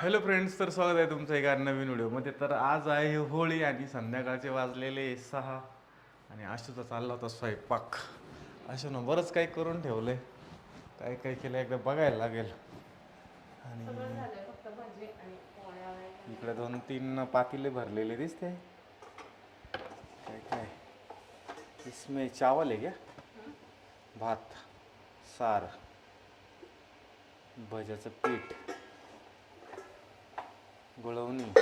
Hello friends तर स्वागत आहे तुमचं एका नवीन व्हिडिओमध्ये. तर आज आहे होळी आणि संध्याकाळचे वाजलेले सहा आणि आशूचा चालला होता स्वयंपाक. आशूनं बरंच काही करून ठेवलंय. काय काय केलं एकदा बघायला लागेल. आणि इकडे दोन तीन पातीले भरलेले दिसते काय काय? इसमें चावल आहे क्या भात सार भज्याचं पीठ. गुळवणी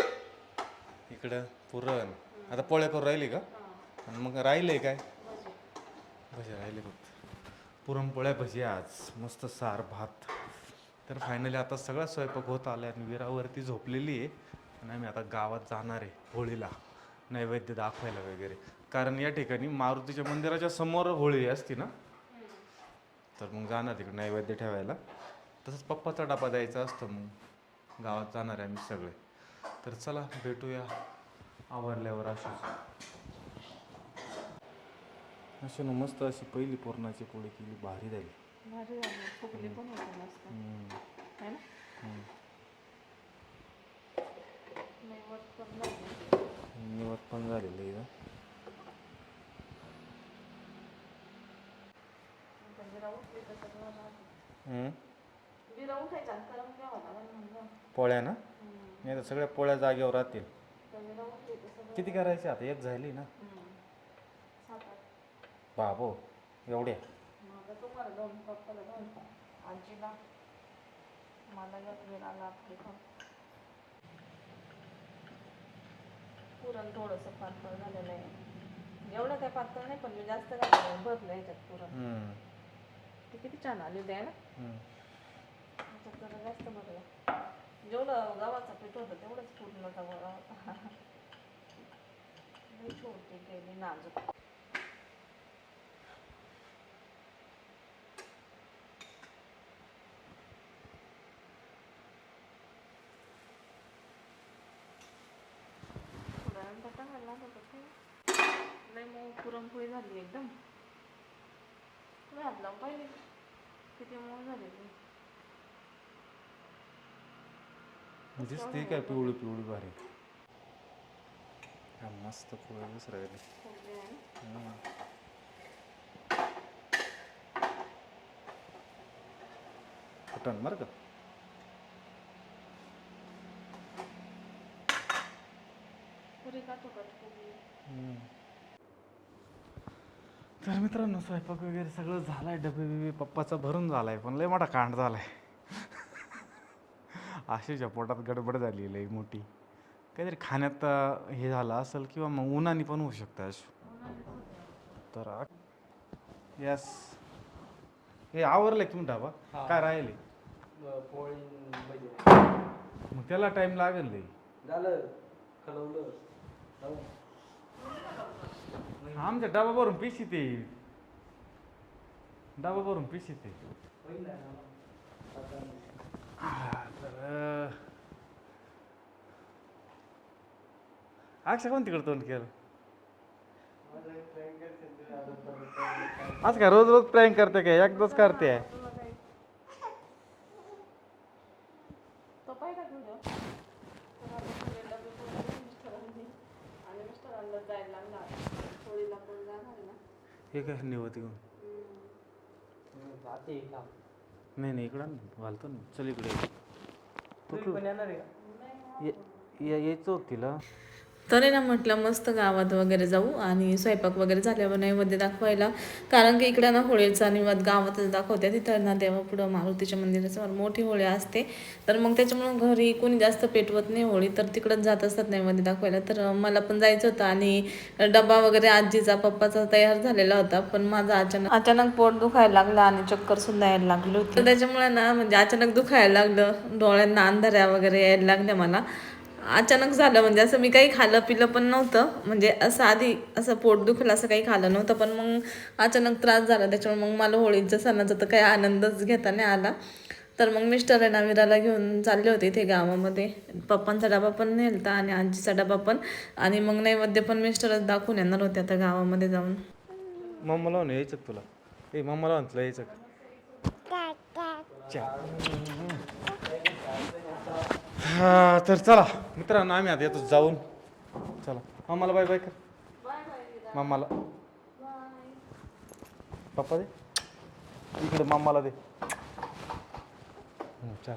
इकडं पुरण. आता पोळ्या करून राहिली का? आणि मग राहिले काय? भजी राहिले फक्त. पुरणपोळ्या भजी आज. मस्त सार भात. तर फायनली आता सगळा स्वयंपाक होत आला आणि विरावरती झोपलेली आहे. आणि आम्ही आता गावात जाणार आहे होळीला. नैवेद्य दाखवायला वगैरे. कारण या ठिकाणी मारुतीच्या मंदिराच्या समोर होळी असते ना? तर मग जाणार तिकडे नैवेद्य ठेवायला. तसंच पप्पाचा डबा द्यायचा असतो मग. गावात जाणार आहे आम्ही सगळे. तर चला भेटूया आवरल्यावर अशी. अशी ना मस्त अशी पहिली पुरणाची पोळी केली भारी झाली. भारी झालं. फुगली पण होती मस्त. है ना. नैवत पण झालेलं आहे. पोळ्या ना. नाही तर सगळ्या पोळ्या जागेवर राहतील. किती करायचे आता? एक झाली ना? बाबो एवढ्या. पुरण थोडंसं पातळ झालेलं आहे. एवढं काय पातळ नाही पण मी जास्त घातलं भरलं याच्यात पुरण. ते किती छान आली होती आहे ना? जास्त भरलं. जेवढं गव्हाचं पीठ होतं तेवढंच पूर्ण गव्हा होता छोटी केली नाजूक. थोड्या वेळ टाकायला होता होतं लई पुरणपोळी झाली एकदम. तुम्ही हात लावून पाहिजे किती मऊ झालेली दिसते काय पिवळी पिवळी भारी हा, मस्त दिसू राहिली. कुठं बरं का? तर मित्रांनो स्वयंपाक वगैरे सगळं झालाय. डबे बिबे पप्पाचा भरून झालाय. पण लय मोठा कांड झालाय. आशीच्या पोटात गडबड झाली लई मोठी. काहीतरी खाण्यात हे झालं असेल किंवा मग उन्हाने पण होऊ शकतं तर यस. हे आवरलं की मग डाबा काय राहिले? मग त्याला टाइम लागेल लई. आमच्या डबा भरून पिशी ते. डबा भरून पिशी ते. तर अक्षय कोण तिकडं तोंड केलं? आज काय रोज रोज प्रँक करते काय? एकदाच करते. हे काय निवती घेऊन हम्म, जाते का नाही नाही इकडं घालतो ना. चल इकडे तुम्ही पण येणार आहे का? ये- ये- यायचं होतं तिला. तर आहे ना म्हटलं मस्त गावात वगैरे जाऊ आणि स्वयंपाक वगैरे झाल्यावर नैवेद्य दाखवायला. कारण की इकडे ना होळीचा निवाद गावातच दाखवते. तिथं ना देवापुढं मारुतीच्या मंदिरासमोर मोठी होळी असते. तर मग त्याच्यामुळं घरी कोणी जास्त पेटवत नाही होळी तर तिकडंच जात असतात नैवेद्य दाखवायला. तर मला पण जायचं होतं आणि डबा वगैरे आजीचा पप्पाचा तयार झालेला होता. पण माझा अचानक अचानक पोट दुखायला लागला आणि चक्कर सुद्धा यायला लागली होती. तर त्याच्यामुळे ना म्हणजे अचानक दुखायला लागलं. डोळ्यांना अंधाऱ्या वगैरे यायला लागल्या मला. अचानक झालं म्हणजे असं मी काही खाल्लं पिलं पण नव्हतं. म्हणजे असं आधी असं पोट दुखलं असं काही खाल्लं नव्हतं पण मग अचानक त्रास झाला. त्याच्यामुळे मग मला होळीच्या सणाचा तर काही आनंदच घेता नाही आला. तर मग मिस्टर आहे ना विराला घेऊन चालले होते इथे गावामध्ये. पप्पांचा डबा पण नेलता आणि आजीचा डबा पण. आणि मग नैवेद्य पण मिस्टरच दाखवून येणार होते आता गावामध्ये जाऊन. मम्मा लावून यायचं तुला? ए मम्मा लावून तुला यायचं. हा तर चला मित्रांनो आम्ही आता येतो जाऊन. चला. मामाला बाय बाय कर. मामाला. पप्पा दे. इकडे मामाला दे. चला चल.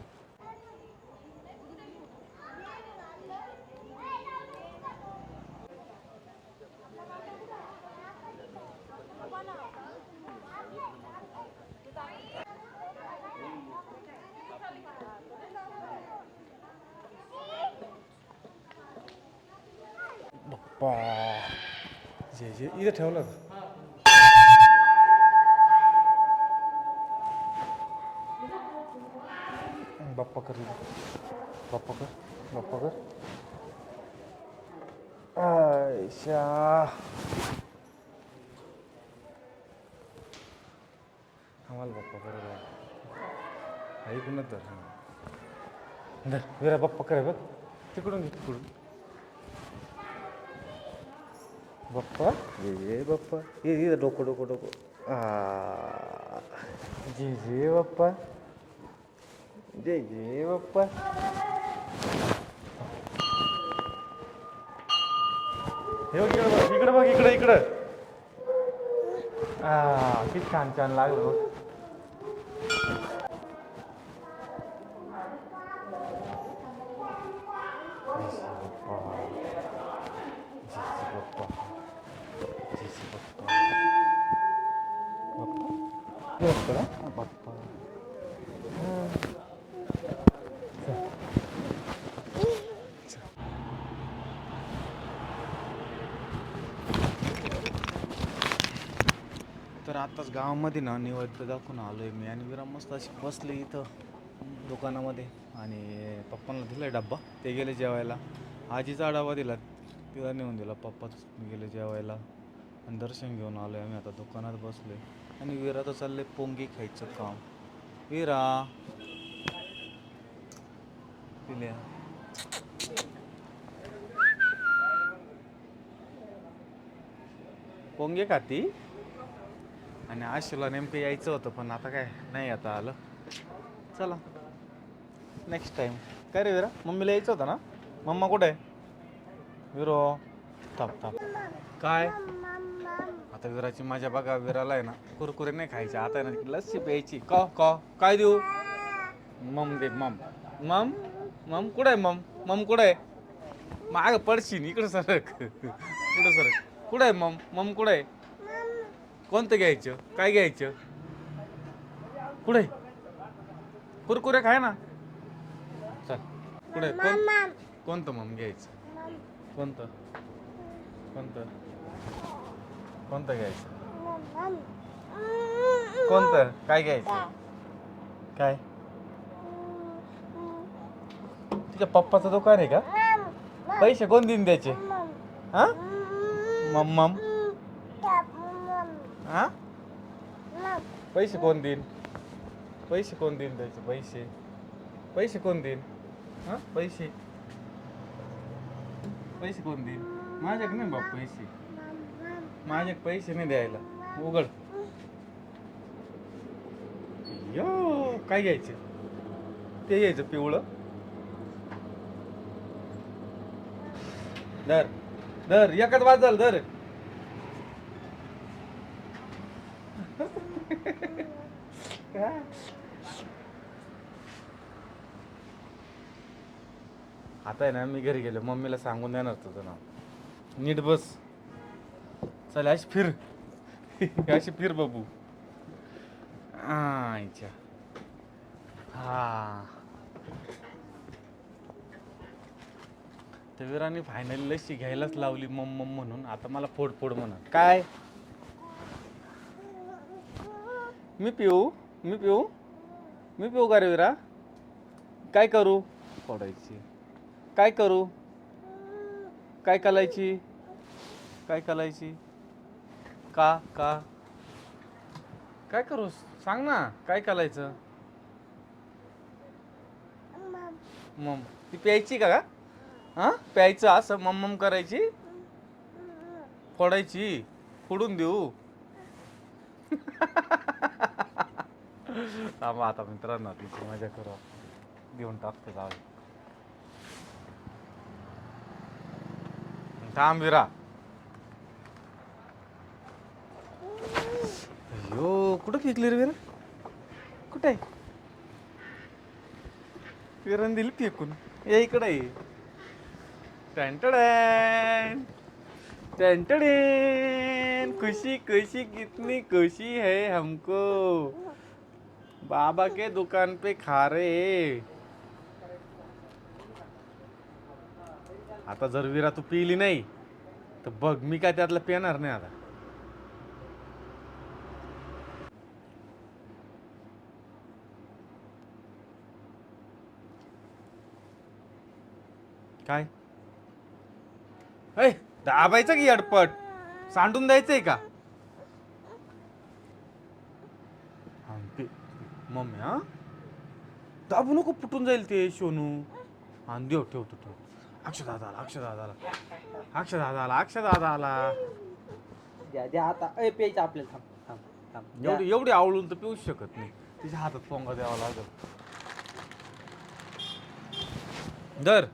बाप्पा जे जे. इथं ठेवलं का? बाप्पा कर बाप्पा कर बाप्पा कर. आयशा आम्हाला बाप्पा कर ऐकूनच धर. धर. विरा बाप्पा कर बघ. तिकडून घे तिकडून. बाप्पा जे जे बाप्पा ये ये डोकं डोकं डोकं. जे जे बाप्पा. जे जे बाप्पा. हे बघ इकडे बघ इकडे बघ इकडे किती छान छान लागलं बघ. तर आताच गावामध्ये ना निवड दाखवून आलो आहे मी. आणि विरा मस्त अशी बसले इथं दुकानामध्ये. आणि पप्पांना दिला डब्बा. ते गेले जेवायला. आजीचा डबा दिला. तिला नेऊन दिला. पप्पाच गेले जेवायला. आणि दर्शन घेऊन आलो आहे आम्ही. आता दुकानात बसलो आहे आणि विरा तर चालले पोंगी खायचं काम. विरा! पिल्या पोंगे खाती? आणि आशूला नेमकं यायचं होतं पण आता काय नाही आता आलं. चला नेक्स्ट टाईम काय रे विरा? मम्मीला यायचं होतं ना? मम्मा कुठे? आहे विरो थांब थांब. काय? आता विराची माझ्या बघा विराला आहे ना कुरकुरे नाही खायचे. आता आहे ना लस्सी प्यायची. क का? काय देऊ? मम दे मम. मम? मम कुठं आहे मम? मम कुठं आहे? माग पडशीन इकडं सरक. कुठं सरक. कुठं आहे मम? मम कुठं आहे? कोणतं घ्यायचं? काय घ्यायचं? कुठे? कुरकुरे खाय ना. चल कुठे? कोण कोणतं मम घ्यायचं? कोणतं? कोणतं? कोणतं घ्यायचं? कोणतं? काय घ्यायचं? काय? तुझ्या पप्पाचं दुकान आहे का? पैसे कोण देईन द्यायचे हा? मम मम. हा? पैसे कोण देईन? पैसे कोण देईन द्यायचे पैसे. पैसे कोण देईन? हा? पैसे. पैसे कोण देईन? माझ्याकडे नाही बाप पैसे. माझ्याकडे पैसे नाही द्यायला. उघड. यो काय घ्यायचं? ते घ्यायचं पिवळं. दर दर एकच वाजल दर आता आहे ना मी घरी गेलो. मम्मीला सांगून देणार तुझं नाव नीट बस. चल अशी फिर. अशी फिर बाबू. आईच्या. हा. तर विराने फायनली लशी घ्यायलाच लावली मम मम म्हणून. आता मला फोड फोड म्हणा काय? मी पिऊ? मी पिऊ? मी पिऊ का रे विरा? काय करू? फोडायची काय करू? काय कलायची? काय कलायची? का? का? काय करू सांग ना काय कलायचं? मम. ती प्यायची का का हां? प्यायचं असं मम मम करायची? फोडायची? फोडून देऊ? थांबा आता मित्रांनो तिची मजा करू. देऊन टाकतो जाऊ. थांब विरा. अयो कुठं फेकली रे विरा? कुठे? विरान दिली फेकून ये इकडे टँटडॅन टेंटड खुशी खुशी कितनी खुशी है हमको. बाबा के दुकान पे खा रे. आता जर विरा तू पिली नाही तर बघ मी काय त्यातलं पिणार नाही आता. काय? दाबायचं की अडपट? सांडून द्यायचंय का? हा, पे- मम्मी हा दाबू नको फुटून जाईल ते सोनू. हा देव ठेवतो ठेव अक्षदादा आला अक्षदादा आला अक्षदादा आला अक्षदादा आला द्या द्या आता. ए प्यायचं आपल्याला. थांब थांब थांब. द्या. एवढी एवढी आवळून तर पिऊच शकत नाही. तिच्या हातात पोंगा द्यावा लागल. दर